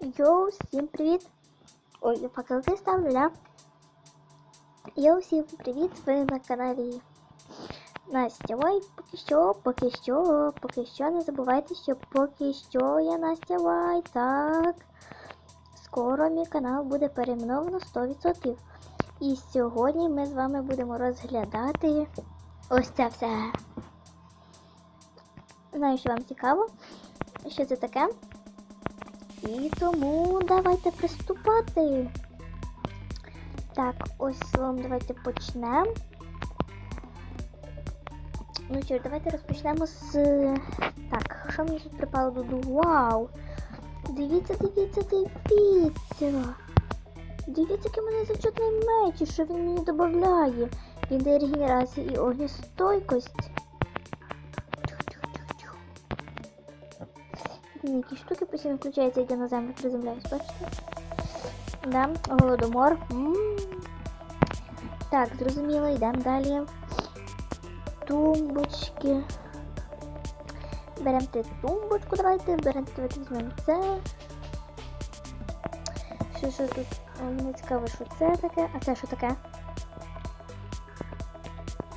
Йоу, всім привіт! Ой, я факелки ставлю, да? Йоу, всім привіт! Ви на каналі Настя. Ой, поки що, поки що, поки що не забувайте, що поки що я Настя Вай. Так. Скоро мій канал буде перейменовано 100%. І сьогодні ми з вами будемо розглядати ось це все. Знаю, що вам цікаво, що це таке. І тому давайте приступати. Так, ось словом, давайте почнемо. Ну що, давайте розпочнемо з. Так, що мені тут припало до? Вау! Дивіться, дивіться, дивіться! Дивіться, який мене зачетний меч, і що він мені додає. Він дає регенерацію і огнестойкость. Блін, Які штуки постійно включаються, як я на землю приземляюсь, бачите? Да, голодомор. М. Так, зрозуміло, йдемо далі. Тумбочки. Беремо тумбочку, давайте, беремо давайте візьмемо це. Що, що тут? Мені цікаво, що це таке. А це що таке?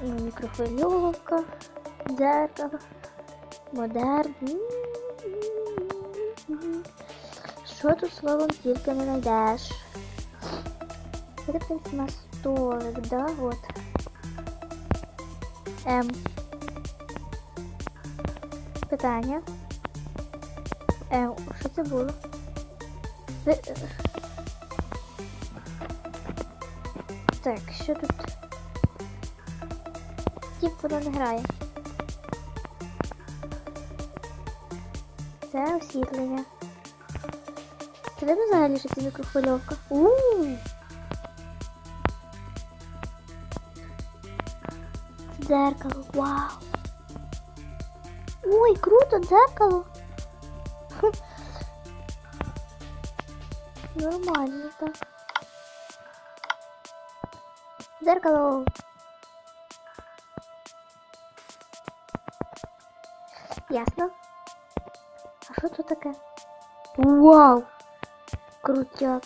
Мікрохвильовка, дзеркало, модерн. Що тут словом тільки не знайдеш? Це, принципі, на столик, да? Вот. Ем. Питання. Ем, що це було? Ви... Так, що тут? Тіп воно не. Це освітлення. Це видно взагалі, що це мікрохвильовка? Ууу! Дзеркало, вау! Ой, круто, дзеркало! Нормально так. Дзеркало! Ясно. А що тут таке? Вау! Крутяк.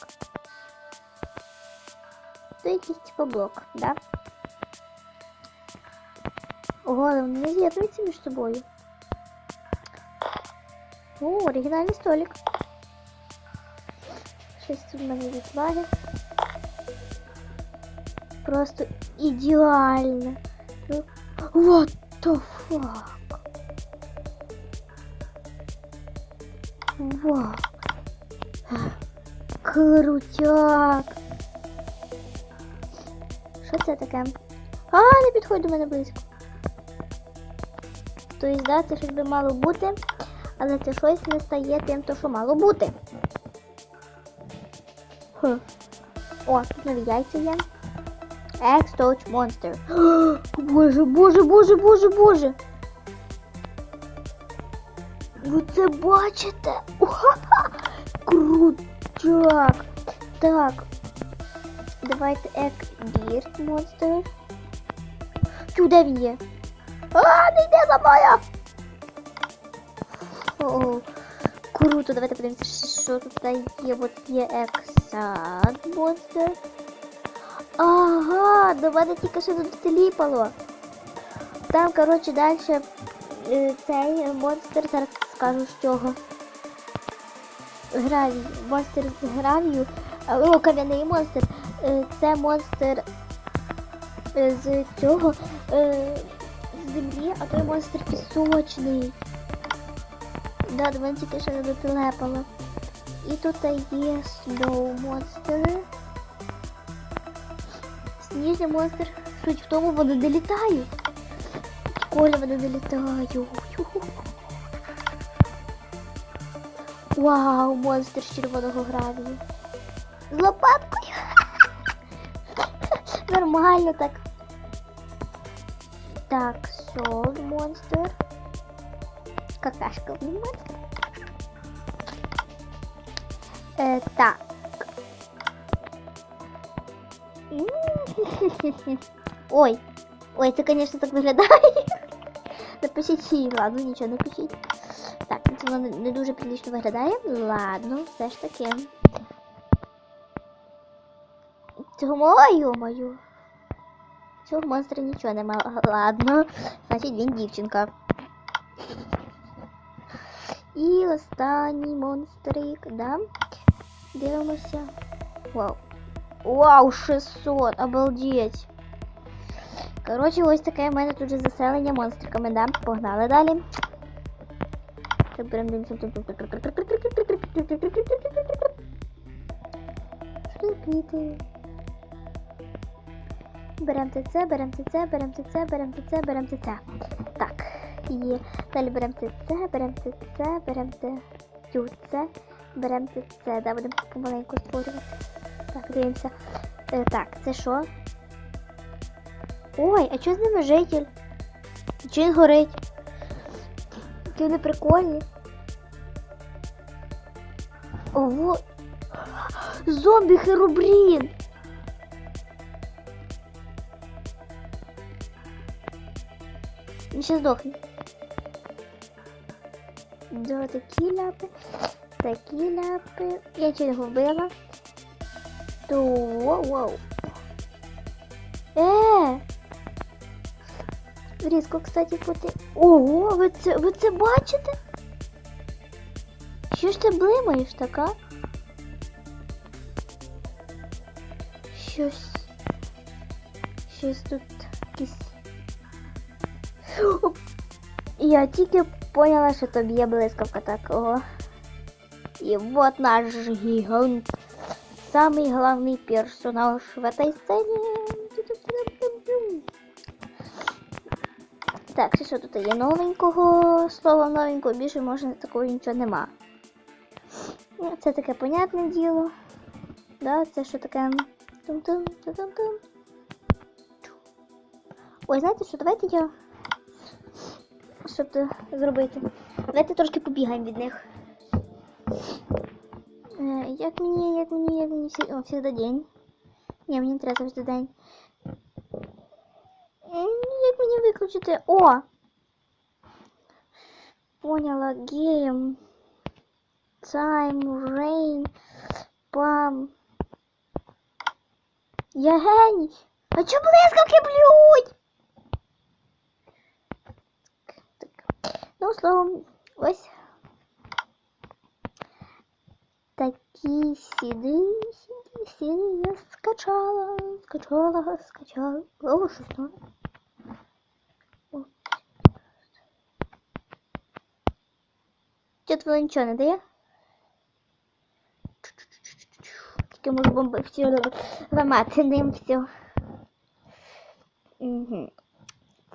Це якийсь типа блок, да? Ого, вони не з'єднуються між собою. О, оригінальний столик. Щось тут в мене відлаги. Просто ідеально. Ну, What the fuck? Вау. Крутяк. Що це таке? А, не підходь до мене близько. Тобто, да, це щось би мало бути, але це щось не стає тим, то що мало бути. Хм. О, тут нові яйця є. X-Touch Monster. Боже, боже, боже, боже, боже. Ви це бачите? Уха-ха! Крутяк! Так. Давайте Beard Monster. Чу, де він є? А, не йде за мною! О, круто, давайте подивимося, що тут є. От є Ексад Монстер. Ага, до мене тільки що тут сліпало. Там, коротше, далі е, цей монстр, зараз скажу з чого. Гравій. Монстр з гравію. О, кам'яний монстр. Е, Це монстр е, з цього е, з землі, а той монстр пісочний. Да, до мене тільки ще не дотелепало. І тут є Snow монстр. Сніжний монстр. Суть в тому, вони не літають. Коля вони не Вау, монстр червоного гравію. З лопаткою. Нормально так. Так, сол монстр. Какашка монстр. Е, так. Ой. Ой, це, конечно, так виглядає. Напишіть, ладно, нічого напишіть. Так, це воно не- дуже прилично виглядає. Ладно, все ж таки. Цього мою мою. Цього монстра нічого нема. Ладно. Значить він дівчинка. І останній монстрик, да? Дивимося. Вау. Вау, 600, обалдеть. Коротше, ось таке в мене тут же заселення монстриками, да? Погнали далі. Так, берем, берем, берем, Квіти. Берем ТЦ, берем ТЦ, берем ТЦ, берем ТЦ, берем ТЦ. Так, і далі берем ТЦ, берем ТЦ, берем ТЦ, берем ТЦ. Да, будемо помаленьку створювати. Так, дивимося. Е, так, це що? Ой, а що з ними житель? Чи він горить? Які вони прикольні. Ого. Зомбі Херобрін! Він ще здохне. Да, такі ляпи, такі ляпи. Я чи його вбила. То вау. Е! Різко, кстати, поти. Ого, ви це, ви це бачите? Що ж ти блимаєш така? Щось. Щось тут якісь. Оп. Я тільки поняла, що тобі є блискавка такого. І вот наш гігант. Самый главный персонаж в этой сцене. Так, що тут є новенького? Словом новенького більше може такого нічого нема. Ну, Це таке понятне діло. Да, це що таке. Тум-тум, тум-тум-тум. Ой, знаєте що, давайте я. Щоб це зробити. Давайте трошки побігаємо від них. Е, Як мені, як мені, як мені о, всегда день. Ні, мені не треба завжди день. М, Як мені виключити? О! Поняла, гейм. Time, rain, пам. Я геній. А чому блискавки блюють? Так. Ну, словом, ось такі сіди, сіди, сіди, я скачала, скачала, скачала. О, що там? О. Тут воно нічого не дає? Тільки можу бомби всі ламати ним все.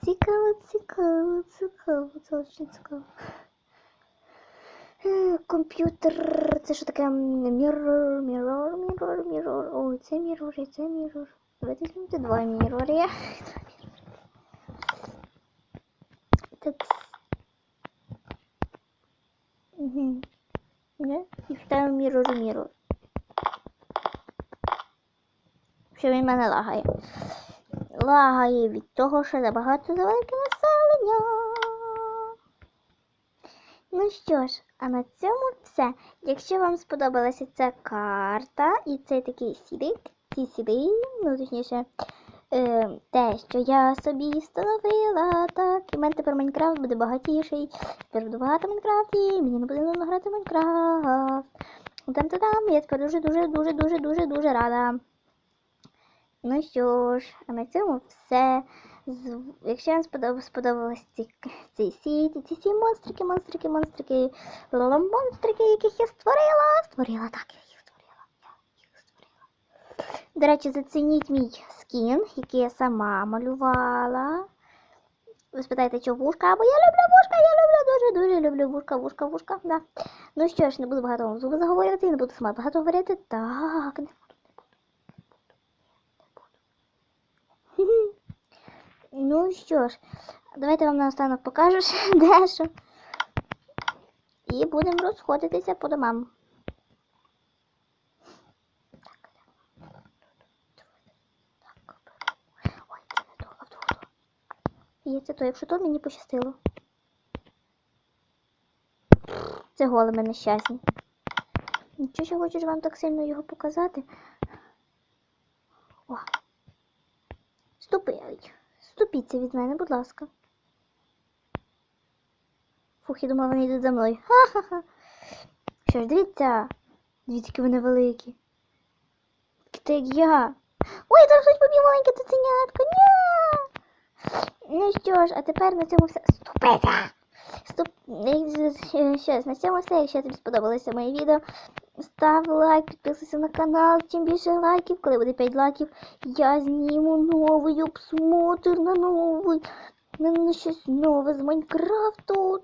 Цікаво, цікаво, цікаво, це дуже цікаво. Е, Комп'ютер, це що таке міррор, міррор, міррор, міррор. Ой, це міррор, це міррор. Давайте візьмемо два міррори. Так. Угу. Не? І міррор, міррор. Що він мене лагає. Лагає від того, що забагато завелике населення. Ну що ж, а на цьому все. Якщо вам сподобалася ця карта і цей такий сідик, ці сіди, ну точніше, е, те, що я собі встановила, так, і в мене тепер Майнкрафт буде багатіший. Тепер буду багато Майнкрафті, мені не потрібно грати в Майнкрафт. Там-та-там, я тепер дуже-дуже-дуже-дуже-дуже-дуже рада. Ну що ж, а на цьому все. Якщо вам сподоб- сподобалось ці, цей світ, ці всі монстрики, монстрики, монстрики, монстрики, яких я створила, створила, так, я їх створила, я їх створила. До речі, зацініть мій скін, який я сама малювала. Ви спитаєте, що вушка? Бо я люблю вушка, я люблю дуже-дуже люблю вушка, вушка, вушка. Да. Ну що ж, не буду багато вам зуби заговорювати, не буду сама багато говорити. Так, не Хі-хі. Ну що ж, давайте вам наостанок покажу ще дещо. І будемо розходитися по домам. Є це то, якщо то мені пощастило. Це голими нещасні. Нічого що хочу ж вам так сильно його показати. О. Ступіть. Ступіться від мене, будь ласка. Фух, я думала, вони йдуть за мною. Ха-ха-ха. Що ж, дивіться. Дивіться, вони великі. Такі як я. Ой, там щось побіг маленьке цуценятко. Ня! Ну що ж, а тепер на цьому все. Е, Ще ж, на цьому все. Якщо тобі сподобалося моє відео, Став лайк, підписуйся на канал. Чим більше лайків, коли буде 5 лайків, я зніму новий обсмотр на новий. На щось нове з Майнкрафту.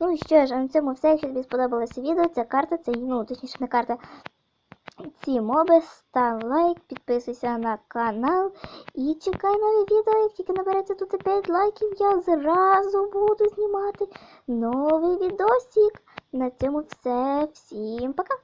Ну і що ж, а на цьому все. Якщо тобі сподобалося відео, ця карта, це ну, точніше не карта. Ці моби, став лайк, підписуйся на канал і чекай нові відео. Як тільки набереться тут 5 лайків, я зразу буду знімати новий відосик. На цьому все. Всім пока!